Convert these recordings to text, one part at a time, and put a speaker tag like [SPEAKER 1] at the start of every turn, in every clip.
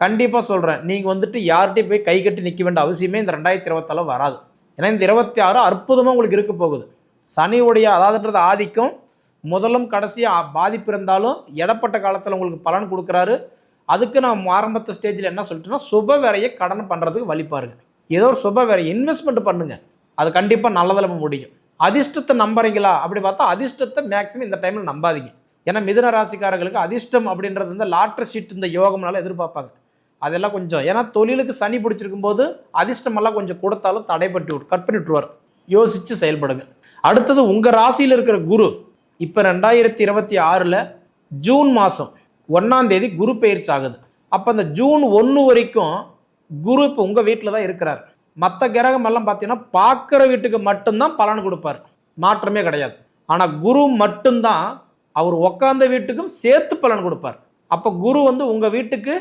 [SPEAKER 1] கண்டிப்பாக சொல்கிறேன் நீங்கள் வந்துட்டு யார்கிட்டையும் போய் கை கட்டி நிற்க வேண்டிய அவசியமே இந்த ரெண்டாயிரத்தி இருபத்தால வராது. ஏன்னா இந்த இருபத்தி ஆறு அற்புதமாக உங்களுக்கு இருக்க போகுது. சனியுடைய அதாவதுன்றது ஆதிக்கம் முதலும் கடைசியாக பாதிப்பு இருந்தாலும் இடப்பட்ட காலத்தில் உங்களுக்கு பலன் கொடுக்குறாரு. அதுக்கு நான் ஆரம்பத்த ஸ்டேஜில் என்ன சொல்லிட்டேன்னா சுப வேறையை கடன் பண்ணுறதுக்கு வழிப்பாருங்க ஏதோ ஒரு சுப வேறை இன்வெஸ்ட்மெண்ட் பண்ணுங்க. அது கண்டிப்பாக நல்லதில் முடியும். அதிர்ஷ்டத்தை நம்புறீங்களா? அப்படி பார்த்தா அதிர்ஷ்டத்தை மேக்ஸிமம் இந்த டைமில் நம்பாதீங்க. ஏன்னா மிதுன ராசிக்காரர்களுக்கு அதிர்ஷ்டம் அப்படின்றது வந்து லாட்ரி சீட் இந்த யோகம்னால எதிர்பார்ப்பாங்க. அதெல்லாம் கொஞ்சம் ஏன்னா தொழிலுக்கு சனி பிடிச்சிருக்கும் போது அதிர்ஷ்டமெல்லாம் கொஞ்சம் கொடுத்தாலும் தடைப்பட்டு விட் கட் பண்ணி விட்டுருவார் யோசித்து செயல்படுங்க. அடுத்தது உங்கள் ராசியில் இருக்கிற குரு. இப்போ ரெண்டாயிரத்தி இருபத்தி ஆறில் ஜூன் மாதம் ஒன்றாம் தேதி குரு பயிற்சி ஆகுது. அப்போ அந்த ஜூன் ஒன்று வரைக்கும் குரு இப்போ உங்கள் வீட்டில் தான் இருக்கிறார். மற்ற கிரகம் எல்லாம் பார்த்தீங்கன்னா பார்க்குற வீட்டுக்கு மட்டும்தான் பலன் கொடுப்பார். மாற்றமே கிடையாது. ஆனால் குரு மட்டும்தான் அவர் உக்காந்த வீட்டுக்கும் சேர்த்து பலன் கொடுப்பார். அப்போ குரு வந்து உங்கள் வீட்டுக்கு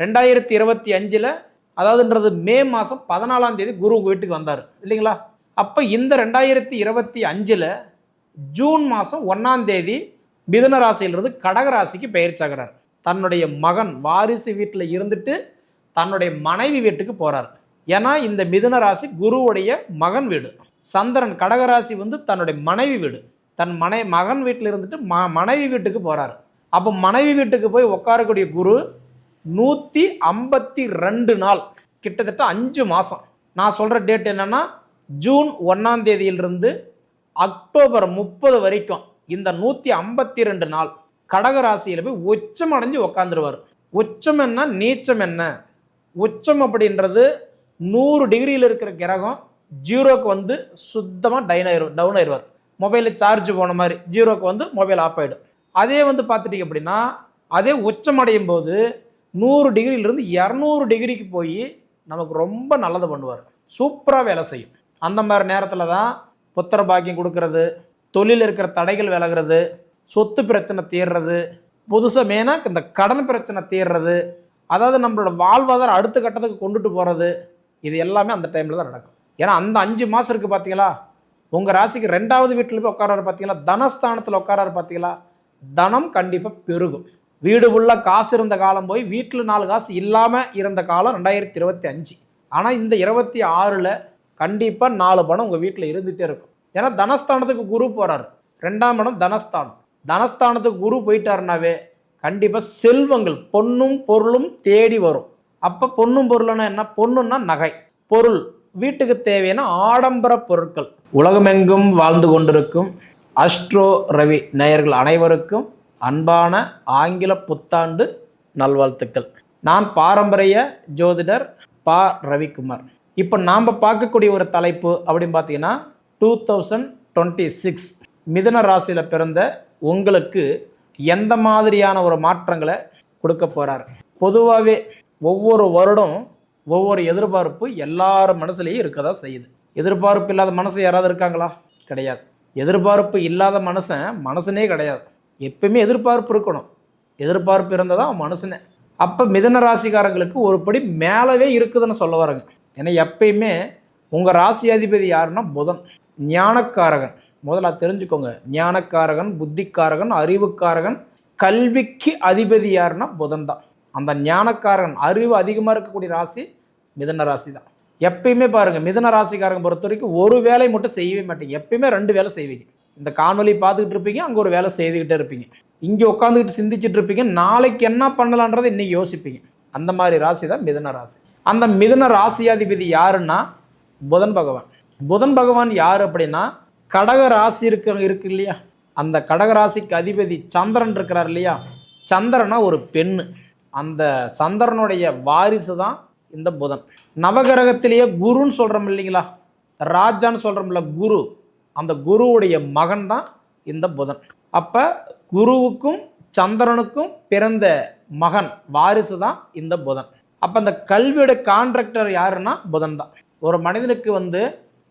[SPEAKER 1] ரெண்டாயிரத்தி இருபத்தி அஞ்சில் அதாவதுன்றது மே மாதம் பதினாலாம் தேதி குரு உங்கள் வீட்டுக்கு வந்தார். இல்லைங்களா? அப்போ இந்த ரெண்டாயிரத்தி இருபத்தி அஞ்சில் ஜூன் மாதம் ஒன்றாம் தேதி மிதுன ராசியிலிருந்து கடக ராசிக்கு பெயர்ச்சாகிறார் தன்னுடைய மகன் வாரிசு வீட்டில் இருந்துட்டு தன்னுடைய மனைவி வீட்டுக்கு போகிறார் ஏன்னா இந்த மிதுன ராசி குருவுடைய மகன் வீடு. சந்திரன் கடகராசி வந்து தன்னுடைய மனைவி வீடு. தன் மனை மகன் வீட்டில் இருந்துட்டு ம மனைவி வீட்டுக்கு போகிறார் அப்போ மனைவி வீட்டுக்கு போய் உட்காரக்கூடிய குரு நூற்றி ஐம்பத்தி ரெண்டு நாள். கிட்டத்தட்ட அஞ்சு மாதம் நான் சொல்கிற டேட் என்னென்னா ஜூன் ஒன்றாம் தேதியிலிருந்து அக்டோபர் முப்பது வரைக்கும் இந்த நூற்றி ஐம்பத்தி ரெண்டு நாள் கடகராசியில் போய் உச்சம் அடைஞ்சு உக்காந்துருவார். உச்சம் என்ன நீச்சம் என்ன? உச்சம் அப்படின்றது நூறு டிகிரியில் இருக்கிற கிரகம் ஜீரோக்கு வந்து சுத்தமாக டைன் ஆயிடுவார் டவுன் ஆயிடுவார் மொபைலில் சார்ஜ் போன மாதிரி ஜீரோக்கு வந்து மொபைல் ஆஃப் ஆகிடும் அதே வந்து பார்த்துட்டீங்க அப்படின்னா அதே உச்சம் அடையும் போது நூறு டிகிரியிலிருந்து இரநூறு டிகிரிக்கு போய் நமக்கு ரொம்ப நல்லது பண்ணுவார். சூப்பராக வேலை செய்யும். அந்த மாதிரி நேரத்தில் தான் புத்திர பாக்கியம் கொடுக்கறது தொழில் இருக்கிற தடைகள் விலகிறது சொத்து பிரச்சனை தீர்றது புதுசாக மெயினாக இந்த கடன் பிரச்சனை தீர்றது அதாவது நம்மளோட வாழ்வாதாரம் அடுத்த கட்டத்துக்கு கொண்டுட்டு போகிறது இது எல்லாமே அந்த டைமில் தான் நடக்கும். ஏன்னா அந்த அஞ்சு மாதம் இருக்குது பார்த்தீங்களா உங்கள் ராசிக்கு ரெண்டாவது வீட்டில் போய் உட்காராரு பார்த்தீங்களா தனஸ்தானத்தில் உட்காராரு பார்த்தீங்களா தனம் கண்டிப்பாக பெருகும். வீடு உள்ள காசு இருந்த காலம் போய் வீட்டில் நாலு காசு இல்லாமல் இருந்த காலம் ரெண்டாயிரத்தி இருபத்தி அஞ்சு. ஆனால் இந்த இருபத்தி ஆறில் கண்டிப்பாக நாலு பணம் உங்கள் வீட்டில் இருந்துகிட்டே இருக்கும். ஏன்னா தனஸ்தானத்துக்கு குரு போகிறாரு ரெண்டாம் இடம் தனஸ்தானம். தனஸ்தானத்துக்கு குரு போயிட்டாருனாவே கண்டிப்பாக செல்வங்கள் பொன்னும் பொருளும் தேடி வரும். அப்போ பொண்ணும் பொருள்னா என்ன? பொண்ணுன்னா நகை. பொருள் வீட்டுக்கு தேவையான ஆடம்பர பொருட்கள். உலகமெங்கும் வாழ்ந்து கொண்டிருக்கும் அஸ்ட்ரோ ரவி நேயர்கள் அனைவருக்கும் அன்பான ஆங்கில புத்தாண்டு நல்வாழ்த்துக்கள். நான் பாரம்பரிய ஜோதிடர் பா. ரவிக்குமார். இப்போ நாம் பார்க்கக்கூடிய ஒரு தலைப்பு அப்படின்னு பார்த்தீங்கன்னா டூ தௌசண்ட் டுவெண்ட்டி சிக்ஸ் மிதன ராசியில் பிறந்த உங்களுக்கு எந்த மாதிரியான ஒரு மாற்றங்களை கொடுக்க போகிறார் பொதுவாகவே ஒவ்வொரு வருடம் ஒவ்வொரு எதிர்பார்ப்பு எல்லார் மனசுலேயும் இருக்க தான் செய்யுது. எதிர்பார்ப்பு இல்லாத மனசு யாராவது இருக்காங்களா? கிடையாது. எதிர்பார்ப்பு இல்லாத மனுஷன் மனசனே கிடையாது. எப்பயுமே எதிர்பார்ப்பு இருக்கணும். எதிர்பார்ப்பு இருந்தால் தான் மனுஷனே. அப்போ மிதன ராசிக்காரங்களுக்கு ஒரு படி மேலவே இருக்குதுன்னு சொல்ல வரேங்க. ஏன்னா எப்பயுமே உங்கள் ராசி அதிபதி யாருன்னா புதன். ஞானக்காரகன். முதல்ல தெரிஞ்சுக்கோங்க. ஞானக்காரகன் புத்திக்காரகன் அறிவுக்காரகன் கல்விக்கு அதிபதி யாருன்னா புதன் தான். அந்த ஞானக்காரகன் அறிவு அதிகமாக இருக்கக்கூடிய ராசி மிதன ராசி தான். எப்பயுமே பாருங்கள் மிதன ராசிக்காரங்க பொறுத்த வரைக்கும் ஒரு வேலை மட்டும் செய்யவே மாட்டீங்க. எப்பயுமே ரெண்டு வேலை செய்வீங்க. இந்த காணொலி பார்த்துக்கிட்டு இருப்பீங்க அங்கே ஒரு வேலை செய்துக்கிட்டே இருப்பீங்க. இங்கே உட்காந்துக்கிட்டு சிந்திச்சுட்டு இருப்பீங்க நாளைக்கு என்ன பண்ணலான்றதை இன்றைக்கி யோசிப்பீங்க. அந்த மாதிரி ராசி தான் மிதன ராசி. அந்த மிதன ராசியாதிபதி யாருன்னா புதன் பகவான். புதன் பகவான் யார் அப்படின்னா கடக ராசி இருக்க இருக்கு இல்லையா? அந்த கடக ராசிக்கு அதிபதி சந்திரன் இருக்கிறார் இல்லையா? சந்திரனா ஒரு பெண்ணு. அந்த சந்திரனுடைய வாரிசு தான் இந்த புதன். நவகிரகத்திலேயே குருன்னு சொல்கிறோம் இல்லைங்களா? ராஜான்னு சொல்கிறோம்ல குரு. அந்த குருவுடைய மகன் தான் இந்த புதன். அப்போ குருவுக்கும் சந்திரனுக்கும் பிறந்த மகன் வாரிசு தான் இந்த புதன். அப்போ அந்த கல்வியோட கான்ட்ராக்டர் யாருன்னா புதன் தான் ஒரு மனிதனுக்கு வந்து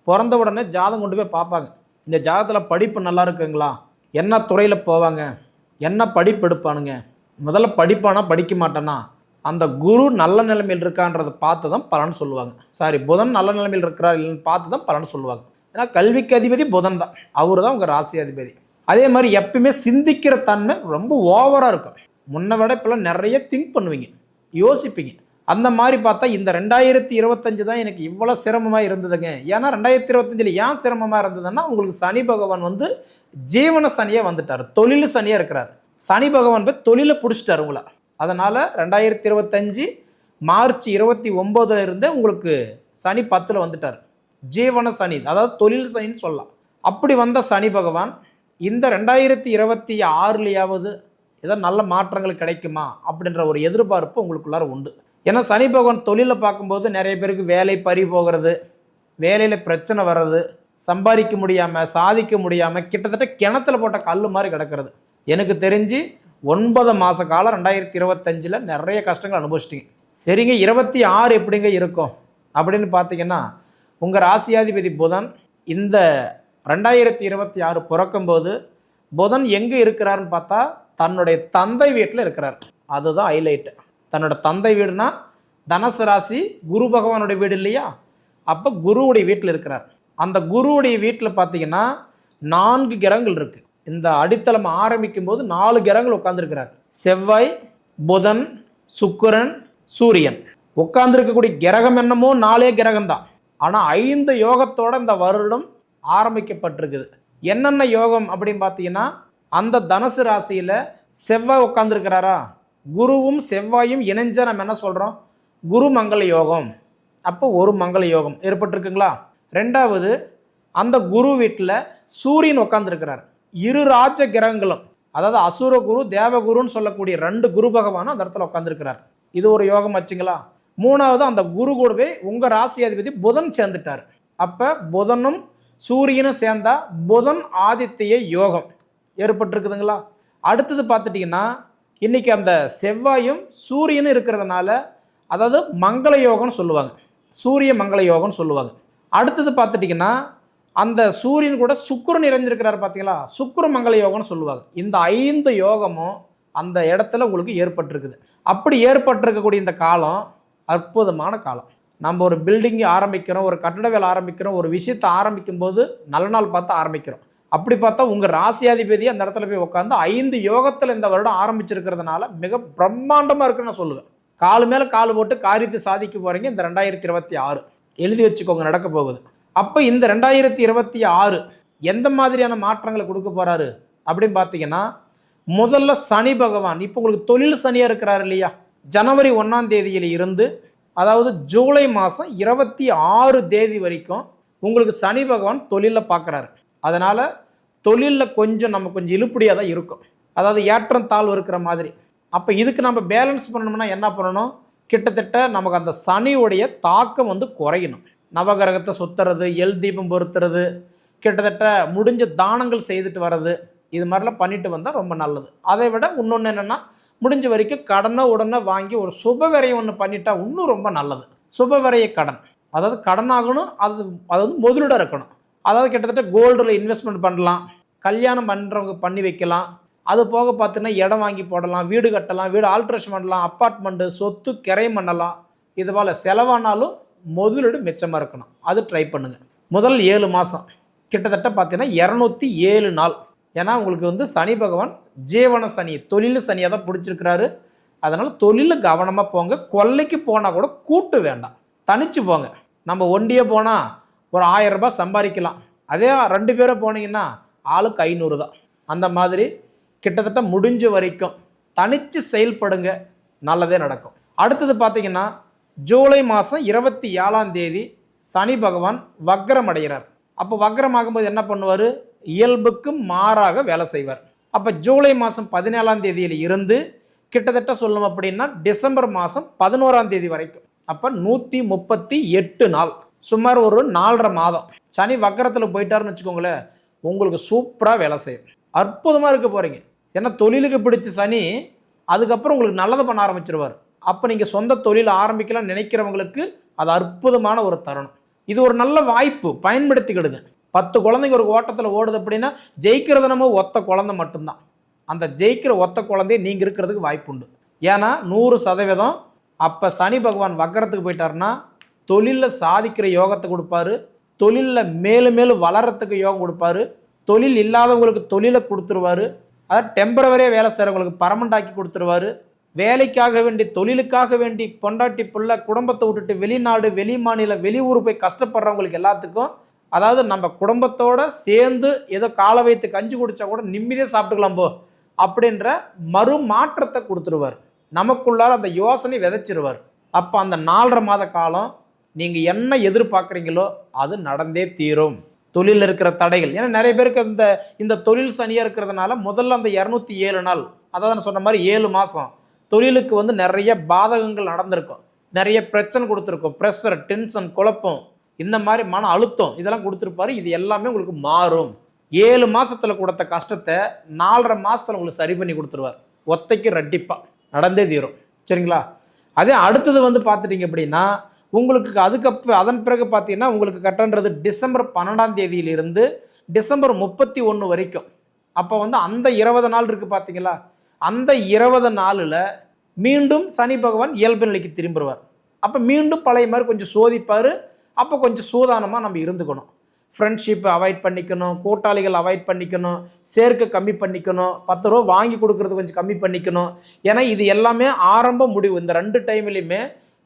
[SPEAKER 1] பிறந்த உடனே ஜாதகம் கொண்டு போய் பார்ப்பாங்க. இந்த ஜாதகத்தில் படிப்பு நல்லா இருக்குங்களா? என்ன துறையில் போவாங்க? என்ன படிப்பு எடுப்பானுங்க? முதல்ல படிப்பானா படிக்க மாட்டேன்னா அந்த குரு நல்ல நிலைமையில் இருக்கான்றதை பார்த்து தான் பலன் சொல்லுவாங்க. சாரி புதன் நல்ல நிலைமையில் இருக்கிறார் இல்லைன்னு பார்த்து தான் பலன் சொல்லுவாங்க. ஏன்னா கல்விக்கு அதிபதி புதன் தான். அவர் தான் உங்கள் ராசி அதிபதி. அதே மாதிரி எப்பயுமே சிந்திக்கிற தன்மை ரொம்ப ஓவராக இருக்கும். முன்ன விட இப்போல்லாம் நிறைய திங்க் பண்ணுவீங்க யோசிப்பீங்க. அந்த மாதிரி பார்த்தா இந்த ரெண்டாயிரத்தி இருபத்தஞ்சு தான் எனக்கு இவ்வளோ சிரமமாக இருந்ததுங்க. ஏன்னா ரெண்டாயிரத்தி இருபத்தஞ்சில் ஏன் சிரமமாக இருந்ததுன்னா உங்களுக்கு சனி பகவான் வந்து ஜீவன சனியாக வந்துட்டார். தொழில் சனியாக இருக்கிறார். சனி பகவான் போய் தொழிலை பிடிச்சிட்டார் உங்களை. அதனால் ரெண்டாயிரத்தி இருபத்தஞ்சு மார்ச் இருபத்தி ஒம்போதுல இருந்தே உங்களுக்கு சனி பத்தில் வந்துட்டார். ஜீவன சனி அதாவது தொழில் சனின்னு சொல்லலாம். அப்படி வந்த சனி பகவான் இந்த ரெண்டாயிரத்தி இருபத்தி ஆறுலையாவது ஏதோ நல்ல மாற்றங்கள் கிடைக்குமா அப்படின்ற ஒரு எதிர்பார்ப்பு உங்களுக்குள்ளார உண்டு. ஏன்னா சனி பகவான் தொழிலை பார்க்கும்போது நிறைய பேருக்கு வேலை பறி போகிறது வேலையில் பிரச்சனை வர்றது சம்பாதிக்க முடியாமல் சாதிக்க முடியாமல் கிட்டத்தட்ட கிணத்துல போட்ட கல் மாதிரி கிடக்கிறது. எனக்கு தெரிஞ்சு ஒன்பது மாத காலம் ரெண்டாயிரத்தி இருபத்தஞ்சில் நிறைய கஷ்டங்கள் அனுபவிச்சிட்டிங்க. சரிங்க இருபத்தி ஆறு எப்படிங்க இருக்கும்? அப்படின்னு பார்த்தீங்கன்னா உங்கள் ராசியாதிபதி புதன் இந்த ரெண்டாயிரத்தி இருபத்தி ஆறு பிறக்கும்போது புதன் எங்கே இருக்கிறாருன்னு பார்த்தா தன்னுடைய தந்தை வீட்டில் இருக்கிறார். அதுதான் ஹைலைட்டு தன்னோட தந்தை வீடுனா தனசு ராசி குரு பகவானுடைய வீடு இல்லையா? அப்போ குருவுடைய வீட்டில் இருக்கிறார். அந்த குருவுடைய வீட்டில் பார்த்தீங்கன்னா நான்கு கிரகங்கள் இருக்குது இந்த அடித்தளம் ஆரம்பிக்கும் போது நாலு கிரகங்கள் உட்காந்துருக்கிறார் செவ்வாய் புதன் சுக்கிரன் சூரியன். உட்கார்ந்துருக்கக்கூடிய கிரகம் என்னமோ நாலே கிரகம் தான் ஆனால் ஐந்து யோகத்தோட இந்த வருடம் ஆரம்பிக்கப்பட்டிருக்குது. என்னென்ன யோகம் அப்படின்னு பார்த்தீங்கன்னா அந்த தனுசு ராசியில் செவ்வாய் உட்காந்துருக்கிறாரா குருவும் செவ்வாயும் இணைஞ்சா நம்ம என்ன சொல்கிறோம் குரு மங்கள யோகம். அப்போ ஒரு மங்கள யோகம் ஏற்பட்டிருக்குங்களா? ரெண்டாவது அந்த குரு வீட்டில் சூரியன் உட்காந்துருக்கிறார் இரு ராஜ கிரகங்களும் அதாவது அசுர குரு தேவகுருன்னு சொல்லக்கூடிய ரெண்டு குரு பகவானும் அந்த இடத்துல உட்காந்துருக்கிறார் இது ஒரு யோகம் வச்சுங்களா? மூணாவது அந்த குரு கூடவே உங்கள் ராசி அதிபதி புதன் சேர்ந்துட்டார். அப்போ புதனும் சூரியனும் சேர்ந்தா புதன் ஆதித்ய யோகம். ஏற்பட்டிருக்குதுங்களா? அடுத்தது பார்த்துட்டிங்கன்னா இன்றைக்கி அந்த செவ்வாயும் சூரியனும் இருக்கிறதுனால அதாவது மங்கள யோகம்னு சொல்லுவாங்க. சூரிய மங்கள யோகம்னு சொல்லுவாங்க. அடுத்தது பார்த்துட்டிங்கன்னா அந்த சூரியன் கூட சுக்கிரன் நிறைஞ்சிருக்கிறாரு பார்த்தீங்களா? சுக்கிர மங்கள யோகம்னு சொல்லுவாங்க. இந்த ஐந்து யோகமும் அந்த இடத்துல உங்களுக்கு ஏற்பட்டிருக்குது. அப்படி ஏற்பட்டிருக்கக்கூடிய இந்த காலம் அற்புதமான காலம். நம்ம ஒரு பில்டிங் ஆரம்பிக்கிறோம் ஒரு கட்டட வேலை ஆரம்பிக்கிறோம் ஒரு விஷயத்தை ஆரம்பிக்கும் போது நல்ல நாள் பார்த்து ஆரம்பிக்கிறோம். அப்படி பார்த்தா உங்கள் ராசியாதிபதி அந்த இடத்துல போய் உட்காந்து ஐந்து யோகத்தில் இந்த வருடம் ஆரம்பிச்சிருக்கிறதுனால மிக பிரம்மாண்டமாக இருக்குன்னு நான் சொல்லுவேன். காலு மேலே கால் போட்டு காரியத்தை சாதிக்க போகிறீங்க இந்த ரெண்டாயிரத்தி இருபத்தி ஆறு. எழுதி வச்சுக்கோங்க நடக்க போகுது. அப்போ இந்த ரெண்டாயிரத்தி இருபத்தி ஆறு எந்த மாதிரியான மாற்றங்களை கொடுக்க போகிறாரு அப்படின்னு பார்த்தீங்கன்னா முதல்ல சனி பகவான் இப்போ உங்களுக்கு தொழில் சனியாக இருக்கிறாரு இல்லையா? ஜனவரி ஒன்றாம் தேதியில் இருந்து அதாவது ஜூலை மாதம் இருபத்தி ஆறு தேதி வரைக்கும் உங்களுக்கு சனி பகவான் தொழிலில் பார்க்குறாரு அதனால் தொழிலில் கொஞ்சம் நம்ம கொஞ்சம் இழுப்படியாக தான் இருக்கும். அதாவது ஏற்றம் தாழ்வு இருக்கிற மாதிரி. அப்போ இதுக்கு நம்ம பேலன்ஸ் பண்ணணும்னா என்ன பண்ணணும்? கிட்டத்தட்ட நமக்கு அந்த சனியுடைய தாக்கம் வந்து குறையணும். நவகிரகத்தை சுற்றுறது எல் தீபம் பொருத்துறது கிட்டத்தட்ட முடிஞ்ச தானங்கள் செய்துட்டு வர்றது இது மாதிரிலாம் பண்ணிட்டு வந்தால் ரொம்ப நல்லது. அதை விட இன்னொன்று என்னென்னா முடிஞ்ச வரைக்கும் கடனை உடனே வாங்கி ஒரு சுப விரையை ஒன்று பண்ணிட்டா இன்னும் ரொம்ப நல்லது. சுப விரைய கடன். அதாவது கடன் ஆகணும் அது அதாவது முதலீடாக இருக்கணும். அதாவது கிட்டத்தட்ட கோல்டில் இன்வெஸ்ட்மெண்ட் பண்ணலாம். கல்யாணம் பண்ணுறவங்க பண்ணி வைக்கலாம். அது போக பார்த்தீங்கன்னா இடம் வாங்கி போடலாம் வீடு கட்டலாம் வீடு ஆல்ட்ரேஷன் பண்ணலாம் அப்பார்ட்மெண்ட்டு சொத்து கிரையம் பண்ணலாம். இது போல் செலவானாலும் முதலீடு மிச்சமாக இருக்கணும். அது ட்ரை பண்ணுங்கள் முதல் ஏழு மாதம் கிட்டத்தட்ட பார்த்தீங்கன்னா இரநூத்தி ஏழு நாள். ஏன்னா உங்களுக்கு வந்து சனி பகவான் ஜீவன சனி தொழில் சனியாக தான் பிடிச்சிருக்கிறாரு. அதனால் தொழிலில் கவனமாக போங்க. கொல்லைக்கு போனால் கூட கூட்டு வேண்டாம். தனிச்சு போங்க. நம்ம ஒண்டியே போனால் ஒரு ஆயிரம் ரூபாய் சம்பாதிக்கலாம். அதே ரெண்டு பேரும் போனீங்கன்னா ஆளுக்கு ஐநூறு தான். அந்த மாதிரி கிட்டத்தட்ட முடிஞ்ச வரைக்கும் தனித்து செயல்படுங்க. நல்லதே நடக்கும். அடுத்தது பார்த்தீங்கன்னா ஜூலை மாதம் இருபத்தி ஏழாம் தேதி சனி பகவான் வக்ரம் அடைகிறார். அப்போ வக்ரம் ஆகும்போது என்ன பண்ணுவார்? இயல்புக்கு மாறாக வேலை செய்வார். அப்போ ஜூலை மாதம் பதினேழாம் தேதியில் இருந்து கிட்டத்தட்ட சொல்லணும் அப்படின்னா டிசம்பர் மாதம் பதினோராம் தேதி வரைக்கும். அப்போ நூற்றி முப்பத்தி எட்டு நாள். சுமார் ஒரு நாலரை மாதம். சனி வக்கரத்தில் போயிட்டாருன்னு வச்சுக்கோங்களேன் உங்களுக்கு சூப்பராக வேலை செய்யும். அற்புதமாக இருக்க போகிறீங்க ஏன்னா தொழிலுக்கு பிடிச்ச சனி அதுக்கப்புறம் உங்களுக்கு நல்லதை பண்ண ஆரம்பிச்சிருவார். அப்போ நீங்கள் சொந்த தொழில் ஆரம்பிக்கலாம் நினைக்கிறவங்களுக்கு அது அற்புதமான ஒரு தருணம். இது ஒரு நல்ல வாய்ப்பு. பயன்படுத்திக்கிடுங்க. பத்து குழந்தைங்க ஒரு ஓட்டத்தில் ஓடுது அப்படின்னா ஜெயிக்கிறது நம்ம ஒத்த குழந்தை மட்டும்தான். அந்த ஜெயிக்கிற ஒத்த குழந்தைய நீங்கள் இருக்கிறதுக்கு வாய்ப்பு உண்டு. ஏன்னா நூறு சதவீதம் அப்போ சனி பகவான் வக்கரத்துக்கு போயிட்டாருன்னா தொழிலில் சாதிக்கிற யோகத்தை கொடுப்பாரு தொழிலில் மேலும் மேலும் வளரத்துக்கு யோகம் கொடுப்பாரு தொழில் இல்லாதவங்களுக்கு தொழிலை கொடுத்துருவாரு அதாவது டெம்பரவரியாக வேலை செய்கிறவங்களுக்கு பரமண்டாக்கி ஆக்கி கொடுத்துருவாரு. வேலைக்காக வேண்டி தொழிலுக்காக வேண்டி பொண்டாட்டி பிள்ளை குடும்பத்தை விட்டுட்டு வெளிநாடு வெளி மாநிலம் வெளியூர் போய் கஷ்டப்படுறவங்களுக்கு எல்லாத்துக்கும் அதாவது நம்ம குடும்பத்தோட சேர்ந்து ஏதோ காலை வைத்து கஞ்சி குடிச்சா கூட நிம்மதியாக சாப்பிட்டுக்கலாம் போ அப்படின்ற மறு மாற்றத்தை கொடுத்துருவார். நமக்குள்ளார அந்த யோசனை விதைச்சிருவார். அப்போ அந்த நாலரை மாத காலம் நீங்கள் என்ன எதிர்பார்க்குறீங்களோ அது நடந்தே தீரும். தொழிலில் இருக்கிற தடைகள். ஏன்னா நிறைய பேருக்கு இந்த இந்த தொழில் சனியாக இருக்கிறதுனால முதல்ல அந்த இரநூத்தி ஏழு நாள் அதாவது நான் சொன்ன மாதிரி ஏழு மாதம் தொழிலுக்கு வந்து நிறைய பாதகங்கள் நடந்திருக்கும். நிறைய பிரச்சனை கொடுத்துருக்கும். ப்ரெஷர் டென்ஷன் குழப்பம். இந்த மாதிரி மன அழுத்தம் இதெல்லாம் கொடுத்துருப்பாரு. இது எல்லாமே உங்களுக்கு மாறும். ஏழு மாதத்தில் கொடுத்த கஷ்டத்தை நாலரை மாதத்தில் உங்களுக்கு சரி பண்ணி கொடுத்துருவார். ஒத்தைக்கு ரெட்டிப்பாக நடந்தே தீரும். சரிங்களா? அதே அடுத்தது வந்து பார்த்துட்டிங்க அப்படின்னா உங்களுக்கு அதுக்கப்புறம் அதன் பிறகு பார்த்தீங்கன்னா உங்களுக்கு கட்டன்றது டிசம்பர் பன்னெண்டாம் தேதியிலிருந்து டிசம்பர் முப்பத்தி ஒன்று வரைக்கும். அப்போ வந்து அந்த இருபது நாள் இருக்குது பார்த்தீங்களா? அந்த இருபது நாளில் மீண்டும் சனி பகவான் இயல்பு நிலைக்கு திரும்பிடுவார் அப்போ மீண்டும் பழைய மாதிரி கொஞ்சம் சோதிப்பார். அப்போ கொஞ்சம் சூதானமாக நம்ம இருந்துக்கணும். ஃப்ரெண்ட்ஷிப்பை அவாய்ட் பண்ணிக்கணும் கூட்டாளிகள் அவாய்ட் பண்ணிக்கணும் சேர்க்கை கம்மி பண்ணிக்கணும் பத்து ரூபா வாங்கி கொடுக்கறது கொஞ்சம் கம்மி பண்ணிக்கணும். ஏன்னா இது எல்லாமே ஆரம்ப முடிவு. இந்த ரெண்டு டைம்லையுமே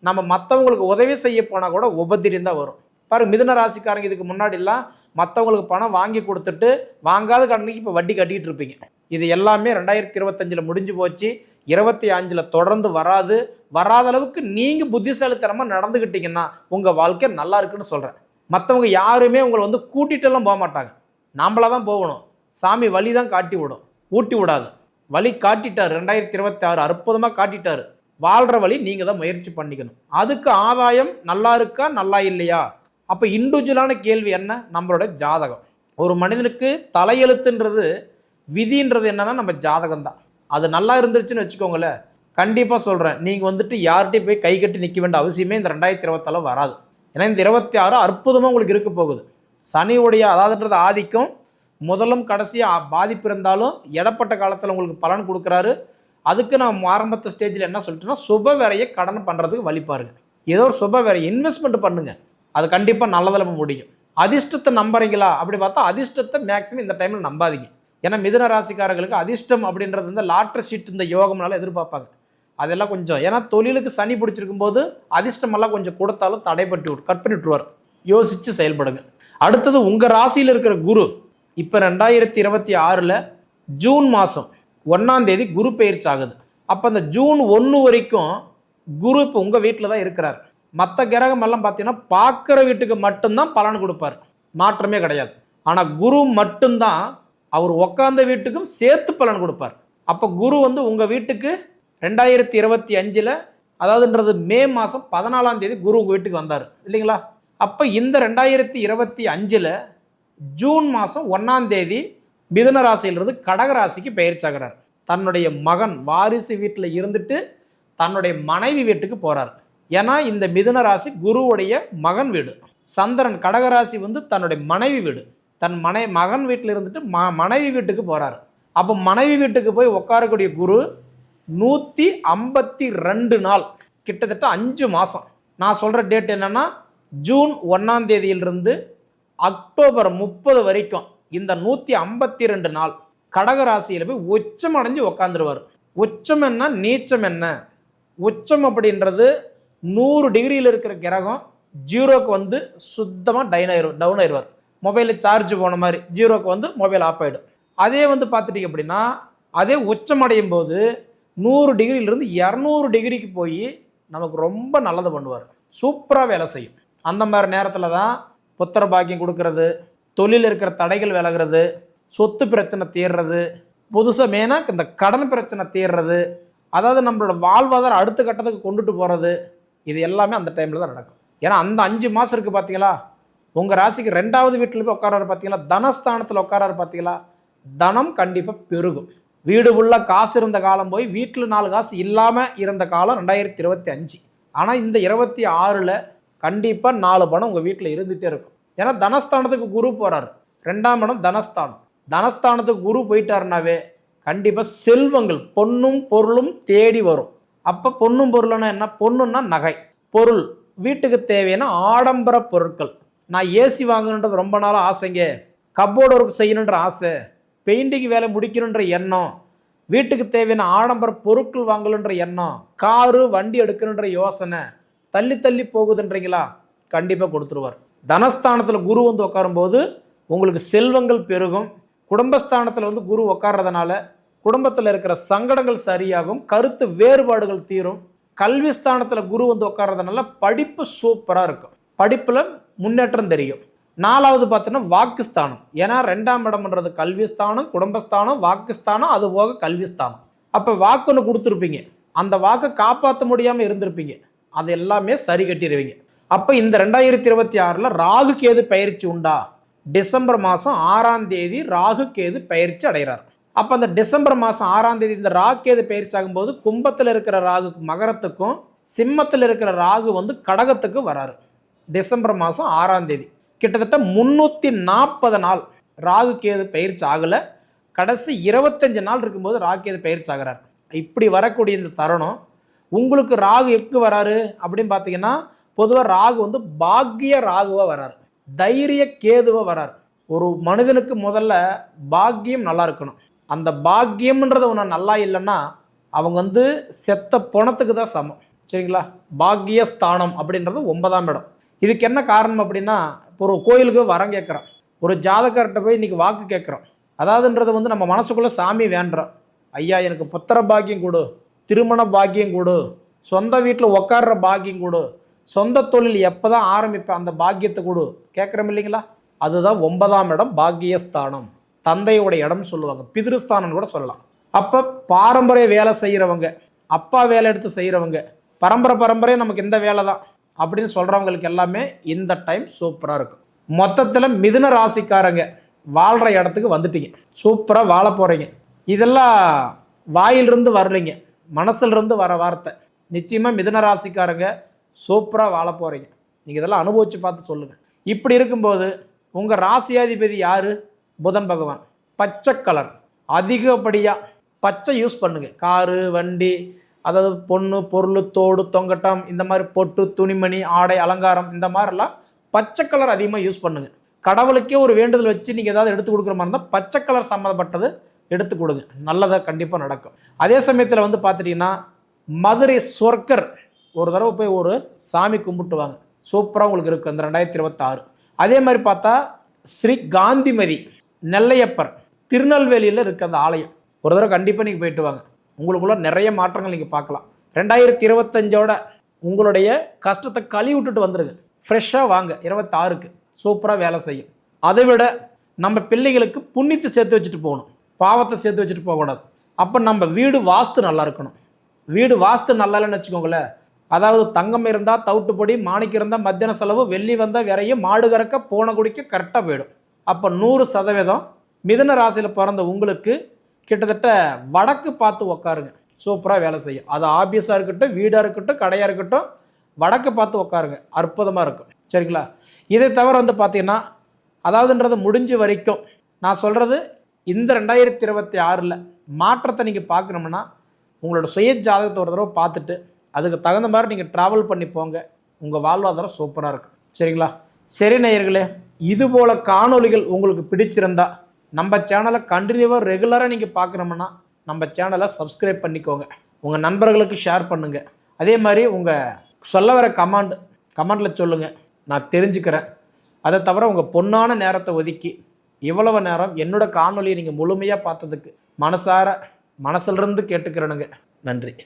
[SPEAKER 1] நம்ம மற்றவங்களுக்கு உதவி செய்ய போனால் கூட உபத்திரியம் தான் வரும். பாருங்க மிதுன ராசிக்காரங்க இதுக்கு முன்னாடிலாம் மற்றவங்களுக்கு பணம் வாங்கி கொடுத்துட்டு வாங்காத கடனுக்கு இப்போ வட்டி கட்டிக்கிட்டு இருப்பீங்க. இது எல்லாமே ரெண்டாயிரத்தி இருபத்தஞ்சில் முடிஞ்சு போச்சு. இருபத்தி அஞ்சில் தொடர்ந்து வராது. வராத அளவுக்கு நீங்கள் புத்திசாலித்தனமாக நடந்துக்கிட்டீங்கன்னா உங்கள் வாழ்க்கை நல்லா இருக்குன்னு சொல்கிறேன் மற்றவங்க யாருமே உங்களை வந்து கூட்டிகிட்டெல்லாம் போக மாட்டாங்க. நாம்பளா தான் போகணும். சாமி வழி தான் காட்டி விடும். ஊட்டி விடாது. வழி காட்டிட்டார். ரெண்டாயிரத்தி இருபத்தி ஆறு அற்புதமாக காட்டிட்டார். வாழ்கிற வழி நீங்கள் தான் முயற்சி பண்ணிக்கணும். அதுக்கு ஆதாயம் நல்லா இருக்கா நல்லா இல்லையா? அப்போ இண்டிவிஜுவலான கேள்வி என்ன? நம்மளோட ஜாதகம். ஒரு மனிதனுக்கு தலையெழுத்துன்றது விதின்றது என்னன்னா நம்ம ஜாதகம் தான் அது நல்லா இருந்துருச்சுன்னு வச்சுக்கோங்களேன் கண்டிப்பாக சொல்கிறேன் நீங்கள் வந்துட்டு யார்கிட்டையும் போய் கை கட்டி நிற்க வேண்டிய அவசியமே இந்த ரெண்டாயிரத்தி இருபத்தால வராது. ஏன்னா இந்த இருபத்தி ஆறு அற்புதமாக உங்களுக்கு இருக்க போகுது. சனியுடைய அதாவதுன்றது ஆதிக்கம் முதலும் கடைசியாக பாதிப்பு இருந்தாலும் இடப்பட்ட காலத்தில் உங்களுக்கு பலன் கொடுக்குறாரு. அதுக்கு நான் ஆரம்பத்த ஸ்டேஜில் என்ன சொல்லிட்டேன்னா சுப வேறையை கடன் பண்ணுறதுக்கு வழிப்பாருங்க ஏதோ ஒரு சுப வேறை இன்வெஸ்ட்மெண்ட் பண்ணுங்கள் அது கண்டிப்பாக நல்லதில் முடியும். அதிர்ஷ்டத்தை நம்புறீங்களா? அப்படி பார்த்தா அதிர்ஷ்டத்தை மேக்ஸிமம் இந்த டைமில் நம்பாதீங்க. ஏன்னா மிதுன ராசிக்காரர்களுக்கு அதிர்ஷ்டம் அப்படின்றது வந்து லாட்ரி சீட் இந்த யோகம்னால எதிர்பார்ப்பாங்க. அதெல்லாம் கொஞ்சம் ஏன்னா தொழிலுக்கு சனி பிடிச்சிருக்கும் போது அதிர்ஷ்டமெல்லாம் கொஞ்சம் கொடுத்தாலும் தடைப்பட்டு விட் கட் பண்ணி விட்டுருவார். யோசித்து செயல்படுங்க. அடுத்தது உங்கள் ராசியில் இருக்கிற குரு இப்போ ரெண்டாயிரத்தி இருபத்தி ஆறில் ஜூன் மாதம் ஒன்றாம் தேதி குரு பயிற்சி ஆகுது. அப்போ அந்த ஜூன் ஒன்று வரைக்கும் குரு இப்போ உங்கள் வீட்டில் தான் இருக்கிறார். மற்ற கிரகம் எல்லாம் பார்த்தீங்கன்னா பார்க்குற வீட்டுக்கு மட்டும்தான் பலன் கொடுப்பார். மாற்றமே கிடையாது. ஆனால் குரு மட்டும்தான் அவர் உக்காந்த வீட்டுக்கும் சேர்த்து பலன் கொடுப்பார். அப்போ குரு வந்து உங்கள் வீட்டுக்கு ரெண்டாயிரத்தி இருபத்தி அஞ்சில் அதாவதுன்றது மே மாதம் பதினாலாம் தேதி குரு உங்கள் வீட்டுக்கு வந்தார். இல்லைங்களா? அப்போ இந்த ரெண்டாயிரத்தி இருபத்தி அஞ்சில் ஜூன் மாதம் ஒன்றாம் தேதி மிதுன ராசியிலிருந்து கடக ராசிக்கு பெயர்ச்சாகிறார் தன்னுடைய மகன் வாரிசு வீட்டில் இருந்துட்டு தன்னுடைய மனைவி வீட்டுக்கு போகிறார் ஏன்னா இந்த மிதுன ராசி குருவுடைய மகன் வீடு. சந்திரன் கடகராசி வந்து தன்னுடைய மனைவி வீடு. தன் மனை மகன் வீட்டில் இருந்துட்டு ம மனைவி வீட்டுக்கு போகிறார் அப்போ மனைவி வீட்டுக்கு போய் உட்காரக்கூடிய குரு நூற்றி ஐம்பத்தி ரெண்டு நாள் கிட்டத்தட்ட அஞ்சு மாதம் நான் சொல்கிற டேட் என்னென்னா ஜூன் ஒன்றாம் தேதியிலிருந்து அக்டோபர் முப்பது வரைக்கும் இந்த நூற்றி ஐம்பத்தி ரெண்டு நாள் கடகராசியில் போய் உச்சம் அடைஞ்சு உக்காந்துருவார். உச்சம் என்ன நீச்சம் என்ன? உச்சம் அப்படின்றது நூறு டிகிரியில் இருக்கிற கிரகம் ஜீரோக்கு வந்து சுத்தமாக டைன் ஆயிடுவார் டவுன் ஆயிடுவார் மொபைலில் சார்ஜ் போன மாதிரி ஜீரோக்கு வந்து மொபைல் ஆஃப் ஆகிடும் அதே வந்து பார்த்துட்டிங்க அப்படின்னா அதே உச்சமடையும் போது நூறு டிகிரியிலிருந்து இரநூறு டிகிரிக்கு போய் நமக்கு ரொம்ப நல்லது பண்ணுவார். சூப்பராக வேலை செய்யும். அந்த மாதிரி நேரத்தில் தான் புத்திர பாக்கியம் கொடுக்கறது தொழில் இருக்கிற தடைகள் விலகிறது சொத்து பிரச்சனை தீர்றது புதுசாக மெயினாக இந்த கடன் பிரச்சனை தீர்றது அதாவது நம்மளோட வாழ்வாதாரம் அடுத்த கட்டத்துக்கு கொண்டுட்டு போகிறது இது எல்லாமே அந்த டைமில் தான் நடக்கும். ஏன்னா அந்த அஞ்சு மாதம் இருக்குது பார்த்தீங்களா உங்கள் ராசிக்கு ரெண்டாவது வீட்டில் போய் உட்காராரு பார்த்தீங்களா தனஸ்தானத்தில் உட்காராரு பார்த்தீங்களா தனம் கண்டிப்பாக பெருகும். வீடு உள்ள காசு இருந்த காலம் போய் வீட்டில் நாலு காசு இல்லாமல் இருந்த காலம் ரெண்டாயிரத்தி இருபத்தி அஞ்சு. ஆனால் இந்த இருபத்தி ஆறில் கண்டிப்பாக நாலு பணம் உங்கள் வீட்டில் இருந்துகிட்டே இருக்கும். ஏன்னா தனஸ்தானத்துக்கு குரு போகிறாரு ரெண்டாம் இடம் தனஸ்தானம். தனஸ்தானத்துக்கு குரு போயிட்டாருனாவே கண்டிப்பாக செல்வங்கள் பொண்ணும் பொருளும் தேடி வரும். அப்போ பொண்ணும் பொருள்னா என்ன? பொண்ணுன்னா நகை. பொருள் வீட்டுக்கு தேவையான ஆடம்பர பொருட்கள். நான் ஏசி வாங்கணுன்றது ரொம்ப நாளாக ஆசைங்க. கப்போர்டு ஒர்க் செய்யணுன்ற ஆசை. பெயிண்டிங் வேலை முடிக்கணுன்ற எண்ணம். வீட்டுக்கு தேவையான ஆடம்பர பொருட்கள் வாங்கணுன்ற எண்ணம். காரு வண்டி எடுக்கணுன்ற யோசனை. தள்ளி தள்ளி போகுதுன்றீங்களா? கண்டிப்பாக கொடுத்துருவார். தனஸ்தானத்தில் குரு வந்து உட்காரும்போது உங்களுக்கு செல்வங்கள் பெருகும். குடும்பஸ்தானத்தில் வந்து குரு உட்கார்றதுனால குடும்பத்தில் இருக்கிற சங்கடங்கள் சரியாகும். கருத்து வேறுபாடுகள் தீரும். கல்வி ஸ்தானத்தில் குரு வந்து உட்கார்றதுனால படிப்பு சூப்பராக இருக்கும். படிப்பில் முன்னேற்றம் தெரியும். நாலாவது பார்த்தோன்னா வாக்குஸ்தானம். ஏன்னா ரெண்டாம் இடம்ன்றது கல்விஸ்தானம் குடும்பஸ்தானம் வாக்குஸ்தானம் அது போக கல்விஸ்தானம். அப்போ வாக்குன்னு கொடுத்துருப்பீங்க. அந்த வாக்கை காப்பாற்ற முடியாமல் இருந்திருப்பீங்க. அது எல்லாமே சரி கட்டிடுவீங்க அப்போ இந்த ரெண்டாயிரத்தி இருபத்தி ஆறில் ராகு கேது பயிற்சி உண்டா? டிசம்பர் மாதம் ஆறாம் தேதி ராகு கேது பயிற்சி அடைகிறார். அப்போ அந்த டிசம்பர் மாதம் ஆறாம் தேதி இந்த ராகு கேது பயிற்சி ஆகும்போது கும்பத்தில் இருக்கிற ராகு மகரத்துக்கும் சிம்மத்தில் இருக்கிற ராகு வந்து கடகத்துக்கு வராரு. டிசம்பர் மாதம் ஆறாம் தேதி. கிட்டத்தட்ட முந்நூற்றி நாற்பது நாள் ராகு கேது பயிற்சி ஆகலை. கடைசி இருபத்தஞ்சு நாள் இருக்கும்போது ராகு கேது பயிற்சி ஆகிறார். இப்படி வரக்கூடிய இந்த தருணம் உங்களுக்கு ராகு எக்கு வராரு அப்படின்னு பார்த்தீங்கன்னா பொதுவாக ராகு வந்து பாக்கிய ராகுவாக வராரு. தைரிய கேதுவாக வராரு. ஒரு மனிதனுக்கு முதல்ல பாக்கியம் நல்லா இருக்கணும். அந்த பாக்கியம்ன்றது ஒன்று நல்லா இல்லைன்னா அவங்க வந்து செத்த பணத்துக்கு தான் சமம். சரிங்களா? பாக்கியஸ்தானம் அப்படின்றது ஒன்பதாம் இடம். இதுக்கு என்ன காரணம் அப்படின்னா இப்போ ஒரு கோயிலுக்கு வரம் கேட்குறோம். ஒரு ஜாதகர்கிட்ட போய் இன்றைக்கி வாக்கு கேட்குறோம். அதாவதுன்றது வந்து நம்ம மனசுக்குள்ளே சாமி வேண்டுறோம். ஐயா எனக்கு புத்திர பாக்கியம் கொடு. திருமண பாக்கியம் கொடு. சொந்த வீட்டில் உட்கார்ற பாக்கியம் கொடு. சொந்த தொழில் எப்போ தான் ஆரம்பிப்பேன் அந்த பாக்கியத்தை கொடு. கேட்குறோம் இல்லைங்களா? அதுதான் ஒன்பதாம் இடம் பாக்கியஸ்தானம். தந்தையோட இடம்னு சொல்லுவாங்க. பிதிருஸ்தானம் கூட சொல்லலாம். அப்போ பாரம்பரிய வேலை செய்கிறவங்க அப்பா வேலை எடுத்து செய்கிறவங்க பரம்பரை பரம்பரையாக நமக்கு இந்த வேலை தான் அப்படின்னு சொல்கிறவங்களுக்கு எல்லாமே இந்த டைம் சூப்பராக இருக்கும். மொத்தத்தில் மிதுன ராசிக்காரங்க வாழ்கிற இடத்துக்கு வந்துட்டீங்க. சூப்பராக வாழ போகிறீங்க இதெல்லாம் வாயிலிருந்து வரலைங்க மனசிலிருந்து வர வார்த்தை. நிச்சயமாக மிதுன ராசிக்காரங்க சூப்பராக வாழ போகிறீங்க நீங்கள் இதெல்லாம் அனுபவித்து பார்த்து சொல்லுங்கள் இப்படி இருக்கும்போது உங்கள் ராசியாதிபதி யார்? புதன் பகவான். பச்சை கலர் அதிகப்படியாக பச்சை யூஸ் பண்ணுங்கள் காரு வண்டி அதாவது பொண்ணு பொருள் தோடு தொங்கட்டம் இந்த மாதிரி பொட்டு துணிமணி ஆடை அலங்காரம் இந்த மாதிரிலாம் பச்சை கலர் அதிகமாக யூஸ் பண்ணுங்க. கடவுளுக்கே ஒரு வேண்டுதல் வச்சு நீங்கள் ஏதாவது எடுத்து கொடுக்குற மாதிரி இருந்தால் பச்சை கலர் சம்மந்தப்பட்டது எடுத்து கொடுங்க. நல்லதாக கண்டிப்பாக நடக்கும். அதே சமயத்தில் வந்து பார்த்துட்டிங்கன்னா மதுரை சொர்க்கர் ஒரு தடவை போய் ஒரு சாமி கும்பிட்டுவாங்க. சூப்பராக உங்களுக்கு இருக்குது அந்த ரெண்டாயிரத்தி இருபத்தாறு. அதே மாதிரி பார்த்தா ஸ்ரீ காந்திமதி நெல்லையப்பர் திருநெல்வேலியில் இருக்க அந்த ஆலயம். ஒரு தடவை கண்டிப்பாக நீங்கள் போயிட்டு வாங்க. உங்களுக்குள்ள நிறைய மாற்றங்கள் நீங்கள் பார்க்கலாம். ரெண்டாயிரத்தி இருபத்தஞ்சோட உங்களுடைய கஷ்டத்தை கழுவி விட்டுட்டு வந்துடுங்க ஃப்ரெஷ்ஷாக வாங்க இருபத்தாறுக்கு. சூப்பராக வேலை செய்யும். அதை விட நம்ம பிள்ளைகளுக்கு புண்ணியத்தை சேர்த்து வச்சுட்டு போகணும். பாவத்தை சேர்த்து வச்சுட்டு போகக்கூடாது. அப்போ நம்ம வீடு வாஸ்து நல்லா இருக்கணும். வீடு வாஸ்து நல்லா இல்லைன்னு வச்சுக்கோங்களேன். அதாவது தங்கம் இருந்தால் தவிட்டுப்பொடி மாணிக்கம் இருந்தால் மத்தியான செலவு வெள்ளி வந்தால் விரையும் மாடு கறக்க போன குடிக்க கரெக்டாக போயிடும். அப்போ நூறு சதவீதம் மிதன ராசியில் பிறந்த உங்களுக்கு கிட்டத்தட்ட வடக்கு பார்த்து உக்காருங்க. சூப்பராக வேலை செய்யும். அது ஆஃபீஸாக இருக்கட்டும் வீடாக இருக்கட்டும் கடையாக இருக்கட்டும் வடக்கு பார்த்து உட்காருங்க அற்புதமாக இருக்கும். சரிங்களா? இதை தவிர வந்து பார்த்தீங்கன்னா அதாவதுன்றது முடிஞ்ச வரைக்கும் நான் சொல்கிறது இந்த ரெண்டாயிரத்தி இருபத்தி ஆறில் மாற்றத்தை நீங்கள் பார்க்கணும்னா உங்களோட சுய ஜாதகத்தை ஒரு தடவை பார்த்துட்டு அதுக்கு தகுந்த மாதிரி நீங்கள் ட்ராவல் பண்ணி போங்க. உங்கள் வாழ்வாதாரம் சூப்பராக இருக்கும். சரிங்களா? சரி நேயர்களே இது போல் காணொளிகள் உங்களுக்கு பிடிச்சிருந்தா நம்ம சேனலை கண்டினியூவாக ரெகுலராக நீங்கள் பார்க்குறோம்னா நம்ம சேனலை சப்ஸ்கிரைப் பண்ணிக்கோங்க. உங்கள் நண்பர்களுக்கு ஷேர் பண்ணுங்கள் அதே மாதிரி உங்கள் சொல்ல வர கமாண்ட் கமெண்டில் சொல்லுங்கள் நான் தெரிஞ்சுக்கிறேன். அதை தவிர உங்கள் பொன்னான நேரத்தை ஒதுக்கி இவ்வளவு நேரம் என்னோட காணொலியை நீங்கள் முழுமையாக பார்த்ததுக்கு மனசார மனசிலிருந்து கேட்டுக்கிறேனுங்க. நன்றி.